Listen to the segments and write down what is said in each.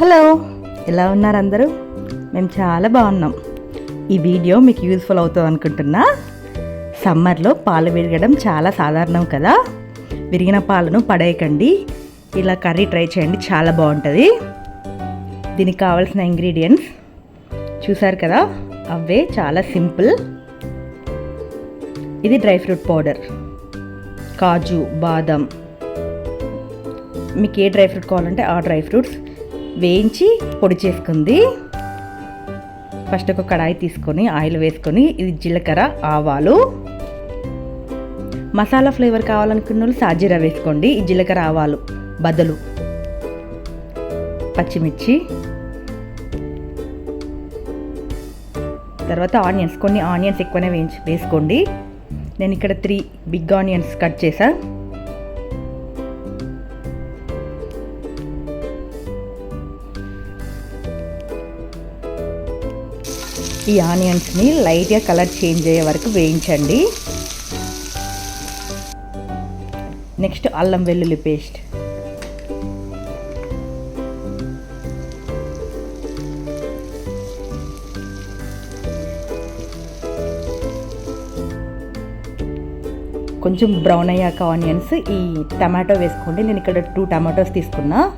Hello ఎలా ఉన్నారు అందరూ? మేము చాలా బాగున్నాం. ఈ వీడియో మీకు యూజ్ఫుల్ అవుతుంది అనుకుంటున్నా. సమ్మర్లో పాలు విరగడం చాలా సాధారణం కదా? విరిగిన పాలను పడేయకండి. ఇలా కర్రీ ట్రై చేయండి చాలా బాగుంటుంది. దీనికి కావాల్సిన ఇంగ్రీడియంట్స్ చూసారు కదా? అవే చాలా సింపుల్. ఇది డ్రై ఫ్రూట్ పౌడర్. కాజు బాదం. మీకు ఏ డ్రై ఫ్రూట్ కావాలంటే ఆ డ్రై ఫ్రూట్స్ వేయించి పొడి చేసుకుంది. ఫస్ట్ ఒక కడాయి తీసుకొని ఆయిల్ వేసుకొని ఇది జీలకర్ర ఆవాలు. మసాలా ఫ్లేవర్ కావాలనుకున్న వాళ్ళు సాజీరా వేసుకోండి. ఈ జీలకర్ర ఆవాలు బదులు పచ్చిమిర్చి. తర్వాత ఆనియన్స్ కొన్ని ఆనియన్స్ ఎక్కువనే వేయించి వేసుకోండి. నేను ఇక్కడ త్రీ బిగ్ ఆనియన్స్ కట్ చేశాను ఈ ఆనియన్స్ని లైట్గా కలర్ చేంజ్ అయ్యే వరకు వేయించండి. నెక్స్ట్ అల్లం వెల్లుల్లి పేస్ట్. కొంచెం బ్రౌన్ అయ్యాక ఆనియన్స్. ఈ టమాటో వేసుకోండి. నేను ఇక్కడ టూ టమాటోస్ తీసుకున్నా.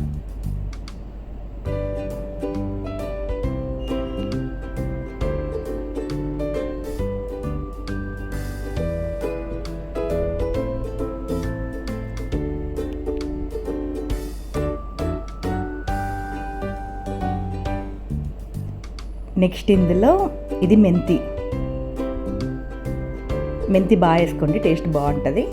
నెక్స్ట్ ఇందులో ఇది మెంతి. మెంతి బాగా వేసుకోండి టేస్ట్ బాగుంటుంది.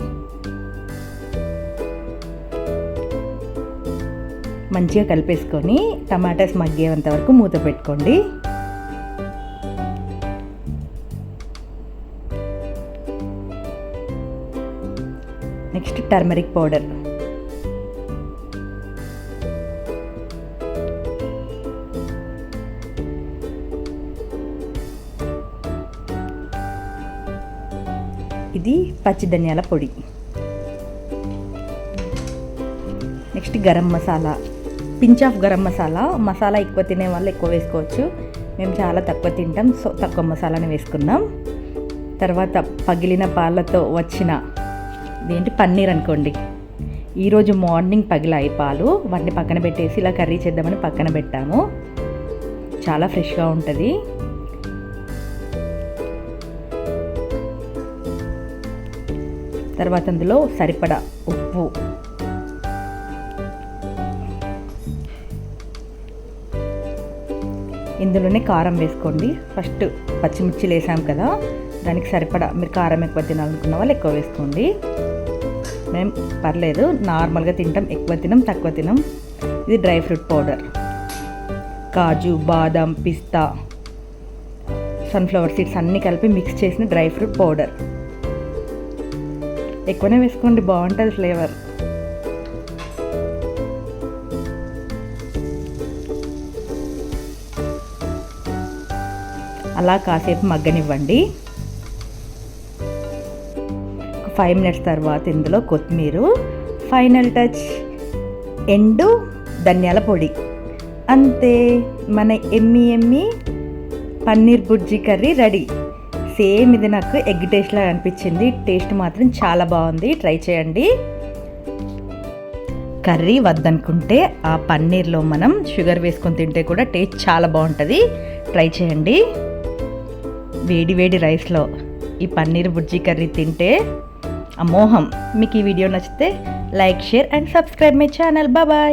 మంచిగా కలిపేసుకొని టమాటాస్ మగ్గేంత వరకు మూత పెట్టుకోండి. Next turmeric powder. ఇది పచ్చి ధనియాల పొడి. Next garam masala. Pinch of garam masala. Masala ఎక్కువ తినే వాళ్ళు ఎక్కువ వేసుకోవచ్చు. మేము చాలా తక్కువ తింటాం సో తక్కువ మసాలాని వేసుకున్నాం. తర్వాత పగిలిన పాలతో వచ్చిన ఇదేంటి? పన్నీర్ అనుకోండి. ఈరోజు మార్నింగ్ పగిలాయి పాలు. వాటిని పక్కన పెట్టేసి ఇలా కర్రీ చేద్దామని పక్కన పెట్టాము. చాలా ఫ్రెష్గా ఉంటుంది. తర్వాత అందులో సరిపడా ఉప్పు. ఇందులోనే కారం వేసుకోండి. ఫస్ట్ పచ్చిమిర్చిలు వేసాం కదా దానికి సరిపడా మీరు కారం ఎక్కువ తినాలనుకున్న వాళ్ళు ఎక్కువ వేసుకోండి. మేము పర్లేదు నార్మల్గా తింటాం ఎక్కువ తినం తక్కువ తినం. ఇది డ్రై ఫ్రూట్ పౌడర్. కాజు బాదం పిస్తా సన్ఫ్లవర్ సీడ్స్ అన్నీ కలిపి మిక్స్ చేసిన డ్రై ఫ్రూట్ పౌడర్. ఎక్కువనే వేసుకోండి బాగుంటుంది ఫ్లేవర్. అలా కాసేపు మగ్గనివ్వండి. ఫైవ్ మినిట్స్ తర్వాత ఇందులో కొత్తిమీర ఫైనల్ టచ్ ఎండు ధనియాల పొడి. అంతే మన ఎమ్మి ఎమ్మి paneer bhurji curry ready. Same ఇది నాకు ఎగ్ టేస్ట్లా అనిపించింది. టేస్ట్ మాత్రం చాలా బాగుంది. ట్రై చేయండి. కర్రీ వద్దనుకుంటే ఆ పన్నీర్లో మనం షుగర్ వేసుకొని తింటే కూడా టేస్ట్ చాలా బాగుంటుంది. ట్రై చేయండి. వేడి వేడి రైస్లో ఈ పన్నీర్ బుజ్జి కర్రీ తింటే అమోహం. మీకు ఈ వీడియో నచ్చితే like share and subscribe my channel. బాబాయ్